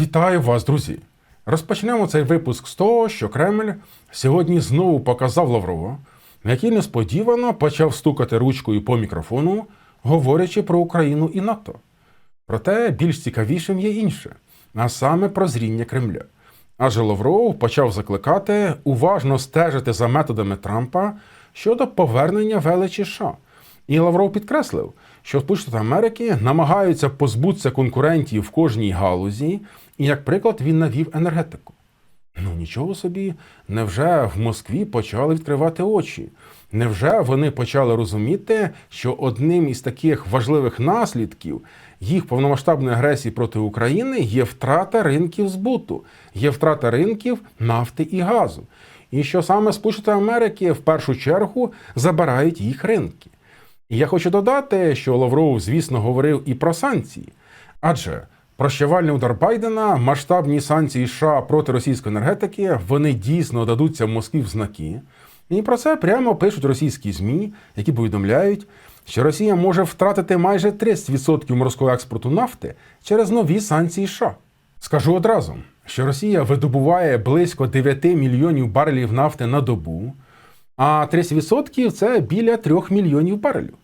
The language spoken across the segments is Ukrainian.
Вітаю вас, друзі! Розпочнемо цей випуск з того, що Кремль сьогодні знову показав Лаврова, який несподівано почав стукати ручкою по мікрофону, говорячи про Україну і НАТО. Проте більш цікавішим є інше, а саме прозріння Кремля. Адже Лавров почав закликати уважно стежити за методами Трампа щодо повернення величі США. І Лавров підкреслив, що Сполучені Америки намагаються позбутися конкурентів в кожній галузі, і як приклад він навів енергетику. Ну нічого собі, невже в Москві почали відкривати очі? Невже вони почали розуміти, що одним із таких важливих наслідків їх повномасштабної агресії проти України є втрата ринків збуту, є втрата ринків нафти і газу, і що саме Сполучені Америки в першу чергу забирають їх ринки? І я хочу додати, що Лавров, звісно, говорив і про санкції, адже прощавальний удар Байдена, масштабні санкції США проти російської енергетики, вони дійсно дадуться в Москві в знаки. І про це прямо пишуть російські ЗМІ, які повідомляють, що Росія може втратити майже 30% морського експорту нафти через нові санкції США. Скажу одразу, що Росія видобуває близько 9 мільйонів барелів нафти на добу, а 30% це біля 3 мільйонів барелів.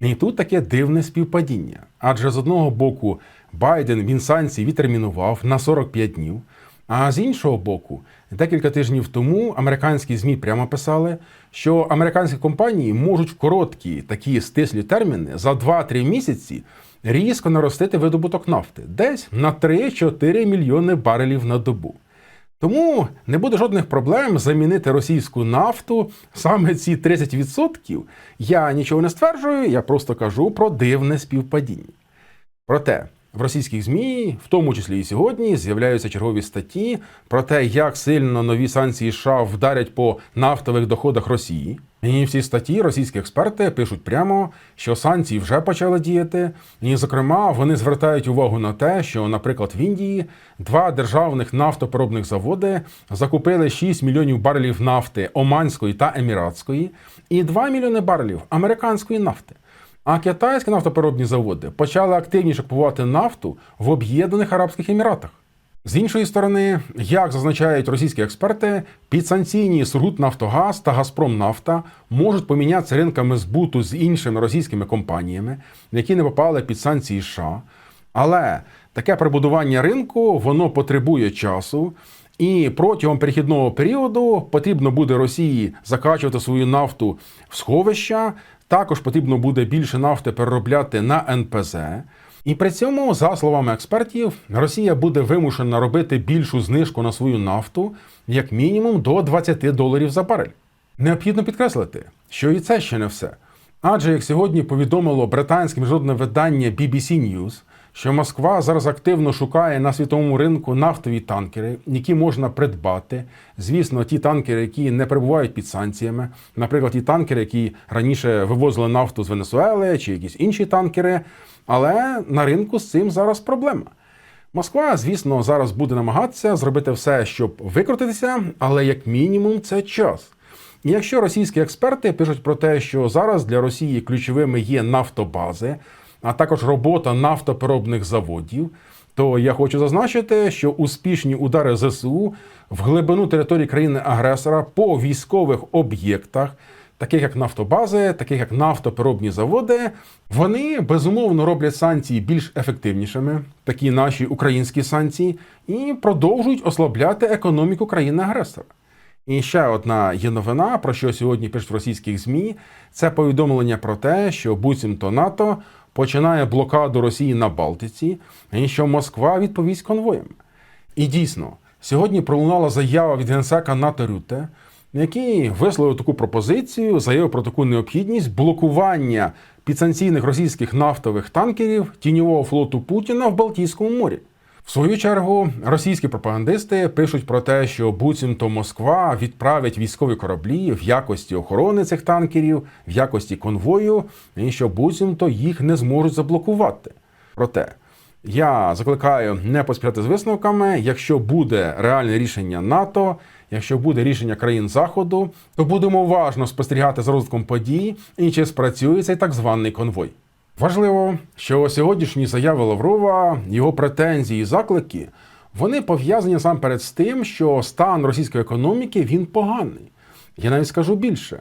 І тут таке дивне співпадіння. Адже з одного боку Байден він санкції відтермінував на 45 днів. А з іншого боку, декілька тижнів тому американські ЗМІ прямо писали, що американські компанії можуть в короткі такі стислі терміни за 2-3 місяці різко наростити видобуток нафти десь на 3-4 мільйони барелів на добу. Тому не буде жодних проблем замінити російську нафту саме ці 30%. Я нічого не стверджую, я просто кажу про дивне співпадіння. Проте в російських ЗМІ, в тому числі і сьогодні, з'являються чергові статті про те, як сильно нові санкції США вдарять по нафтових доходах Росії. І в цій статті російські експерти пишуть прямо, що санкції вже почали діяти. І, зокрема, вони звертають увагу на те, що, наприклад, в Індії два державних нафтопереробних заводи закупили 6 мільйонів барелів нафти оманської та еміратської, і 2 мільйони барелів американської нафти. А китайські нафтопереробні заводи почали активніше купувати нафту в Об'єднаних Арабських Еміратах. З іншої сторони, як зазначають російські експерти, підсанкційні Сургутнафтогаз та Газпромнафта можуть помінятися ринками збуту з іншими російськими компаніями, які не попали під санкції США. Але таке прибудування ринку воно потребує часу. І протягом перехідного періоду потрібно буде Росії закачувати свою нафту в сховища. Також потрібно буде більше нафти переробляти на НПЗ. І при цьому, за словами експертів, Росія буде вимушена робити більшу знижку на свою нафту, як мінімум до 20 доларів за барель. Необхідно підкреслити, що і це ще не все. Адже як сьогодні повідомило британське міжнародне видання BBC News, що Москва зараз активно шукає на світовому ринку нафтові танкери, які можна придбати. Звісно, ті танкери, які не перебувають під санкціями, наприклад, ті танкери, які раніше вивозили нафту з Венесуели чи якісь інші танкери. Але на ринку з цим зараз проблема. Москва, звісно, зараз буде намагатися зробити все, щоб викрутитися, але як мінімум це час. І якщо російські експерти пишуть про те, що зараз для Росії ключовими є нафтобази, а також робота нафтопереробних заводів, то я хочу зазначити, що успішні удари ЗСУ в глибину території країни-агресора по військових об'єктах, таких як нафтобази, таких як нафтопереробні заводи, вони безумовно роблять санкції більш ефективнішими, такі наші українські санкції, і продовжують ослабляти економіку країни-агресора. І ще одна є новина, про що сьогодні пишуть в російських ЗМІ, це повідомлення про те, що буцімто НАТО починає блокаду Росії на Балтиці, і що Москва відповість конвоєм. І дійсно, сьогодні пролунала заява від генсека НАТО Рюте, який висловив таку пропозицію, заявив про таку необхідність блокування підсанкційних російських нафтових танкерів тіньового флоту Путіна в Балтійському морі. Свою чергу російські пропагандисти пишуть про те, що буцімто Москва відправить військові кораблі в якості охорони цих танкерів, в якості конвою, і що буцімто їх не зможуть заблокувати. Проте я закликаю не поспішати з висновками. Якщо буде реальне рішення НАТО, якщо буде рішення країн Заходу, то будемо уважно спостерігати за розвитком подій і чи спрацює цей так званий конвой. Важливо, що сьогоднішні заяви Лаврова, його претензії і заклики, вони пов'язані насамперед з тим, що стан російської економіки він поганий. Я навіть скажу більше.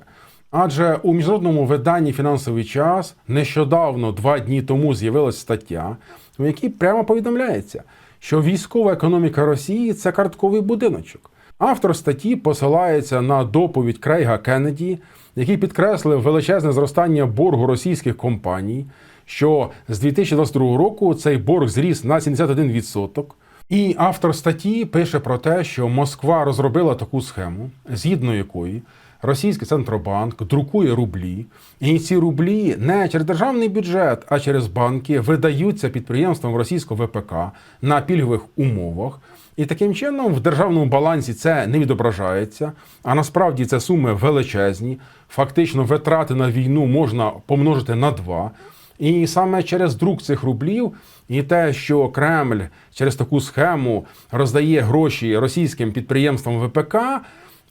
Адже у міжнародному виданні фінансовий час нещодавно, два дні тому, з'явилася стаття, в якій прямо повідомляється, що військова економіка Росії це картковий будиночок. Автор статті посилається на доповідь Крейга Кеннеді, який підкреслив величезне зростання боргу російських компаній, що з 2022 року цей борг зріс на 71%. І автор статті пише про те, що Москва розробила таку схему, згідно якої російський центробанк друкує рублі, і ці рублі не через державний бюджет, а через банки видаються підприємствам російського ВПК на пільгових умовах. І таким чином в державному балансі це не відображається, а насправді це суми величезні. Фактично, витрати на війну можна помножити на два. І саме через друк цих рублів і те, що Кремль через таку схему роздає гроші російським підприємствам ВПК,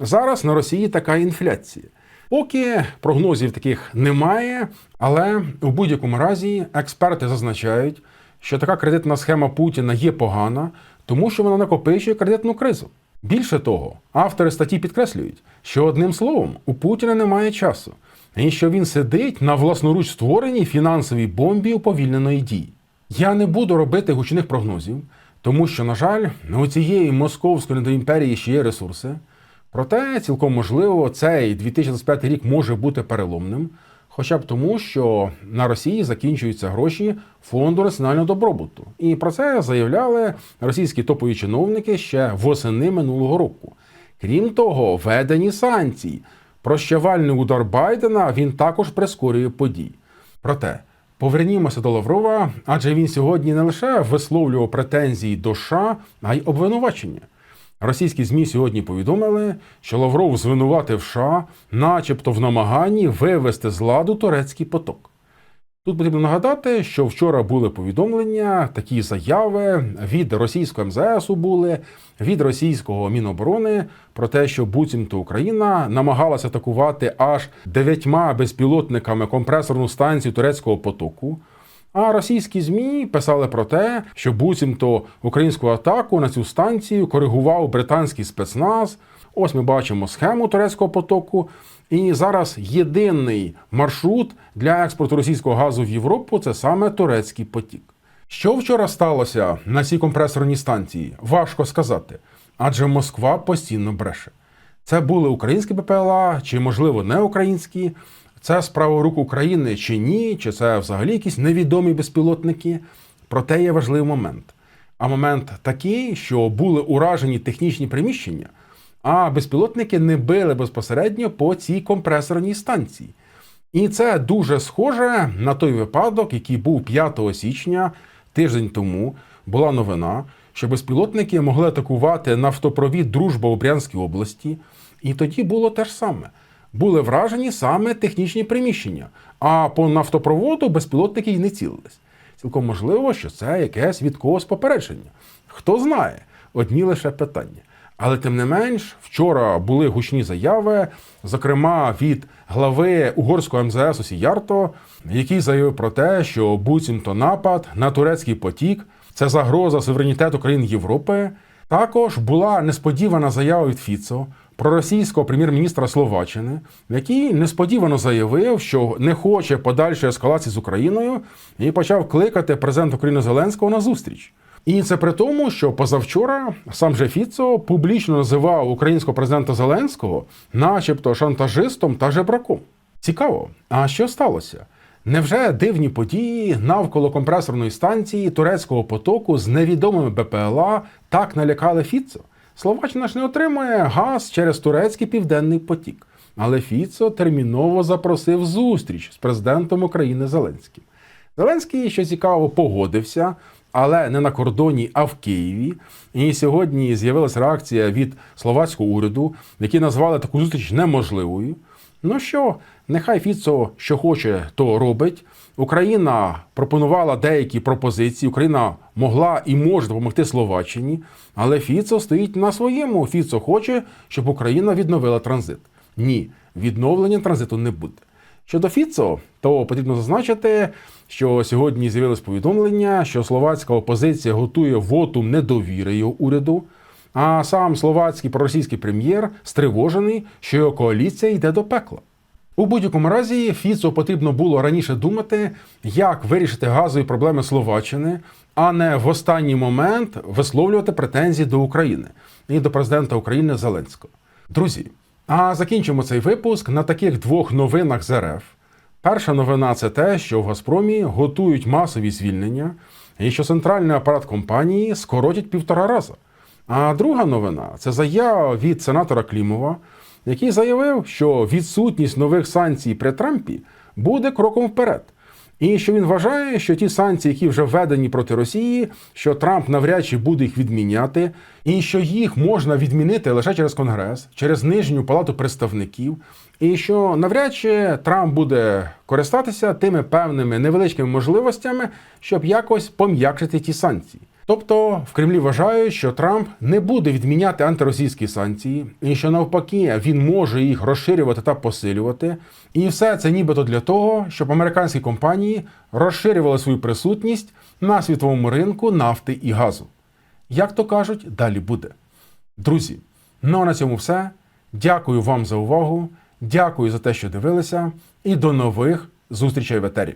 зараз на Росії така інфляція. Поки прогнозів таких немає, але у будь-якому разі експерти зазначають, що така кредитна схема Путіна є погана, тому що вона накопичує кредитну кризу. Більше того, автори статті підкреслюють, що одним словом у Путіна немає часу, і що він сидить на власноруч створеній фінансовій бомбі уповільненої дії. Я не буду робити гучних прогнозів, тому що, на жаль, у цієї московської недоімперії ще є ресурси. Проте, цілком можливо, цей 2025 рік може бути переломним, хоча б тому, що на Росії закінчуються гроші фонду національного добробуту. І про це заявляли російські топові чиновники ще восени минулого року. Крім того, введені санкції. Прощавальний удар Байдена він також прискорює події. Проте повернімося до Лаврова, адже він сьогодні не лише висловлював претензії до США, а й обвинувачення. Російські ЗМІ сьогодні повідомили, що Лавров звинуватив США, начебто в намаганні вивести з ладу турецький поток. Тут потрібно нагадати, що вчора були повідомлення, такі заяви від російського МЗСу були, від російського Міноборони про те, що буцімто Україна намагалася атакувати аж дев'ятьма безпілотниками компресорну станцію турецького потоку. А російські змі писали про те, що буцімто українську атаку на цю станцію коригував британський спецназ. Ось ми бачимо схему турецького потоку. І зараз єдиний маршрут для експорту російського газу в Європу це саме турецький потік. Що вчора сталося на цій компресорній станції? Важко сказати, адже Москва постійно бреше. Це були українські БПЛА, чи, можливо, не українські. Це справа рук України чи ні, чи це взагалі якісь невідомі безпілотники. Проте є важливий момент. А момент такий, що були уражені технічні приміщення, а безпілотники не били безпосередньо по цій компресорній станції. І це дуже схоже на той випадок, який був 5 січня, тиждень тому, була новина, що безпілотники могли атакувати нафтопровід Дружба у Брянській області, і тоді було те ж саме. Були вражені саме технічні приміщення, а по нафтопроводу безпілотники й не цілились. Цілком можливо, що це якесь від когось попередження. Хто знає, одні лише питання. Але тим не менш, вчора були гучні заяви, зокрема від глави угорського МЗС Осіярто, який заявив про те, що буцімто напад на турецький потік це загроза суверенітету країн Європи. Також була несподівана заява від Фіцо про російського прем'єр-міністра Словаччини, який несподівано заявив, що не хоче подальшої ескалації з Україною, і почав кликати президента України Зеленського на зустріч. І це при тому, що позавчора сам же Фіцо публічно називав українського президента Зеленського, начебто шантажистом та жебраком. Цікаво, а що сталося? Невже дивні події навколо компресорної станції турецького потоку з невідомими БПЛА так налякали Фіцо? Словаччина ж не отримує газ через турецький південний потік. Але Фіцо терміново запросив зустріч з президентом України Зеленським. Зеленський, що цікаво, погодився, але не на кордоні, а в Києві. І сьогодні з'явилася реакція від словацького уряду, які назвали таку зустріч неможливою. Ну що, нехай Фіцо що хоче, то робить. Україна пропонувала деякі пропозиції. Україна могла і може допомогти Словаччині, але Фіцо стоїть на своєму. Фіцо хоче, щоб Україна відновила транзит. Ні, відновлення транзиту не буде. Щодо Фіцо, то потрібно зазначити, що сьогодні з'явилось повідомлення, що словацька опозиція готує вотум недовіри уряду. А сам словацький проросійський прем'єр стривожений, що його коаліція йде до пекла. У будь-якому разі Фіцо потрібно було раніше думати, як вирішити газові проблеми Словаччини, а не в останній момент висловлювати претензії до України і до президента України Зеленського. Друзі, а закінчимо цей випуск на таких двох новинах з РФ. Перша новина це те, що в Газпромі готують масові звільнення і що центральний апарат компанії скоротять півтора рази. А друга новина це заява від сенатора Клімова, який заявив, що відсутність нових санкцій при Трампі буде кроком вперед. І що він вважає, що ті санкції, які вже введені проти Росії, що Трамп навряд чи буде їх відміняти, і що їх можна відмінити лише через Конгрес, через нижню палату представників, і що навряд чи Трамп буде користатися тими певними невеличкими можливостями, щоб якось пом'якшити ті санкції. Тобто в Кремлі вважають, що Трамп не буде відміняти антиросійські санкції, і що навпаки він може їх розширювати та посилювати. І все це нібито для того, щоб американські компанії розширювали свою присутність на світовому ринку нафти і газу. Як то кажуть, далі буде. Друзі, ну а на цьому все. Дякую вам за увагу. Дякую за те, що дивилися, і до нових зустрічей в етері.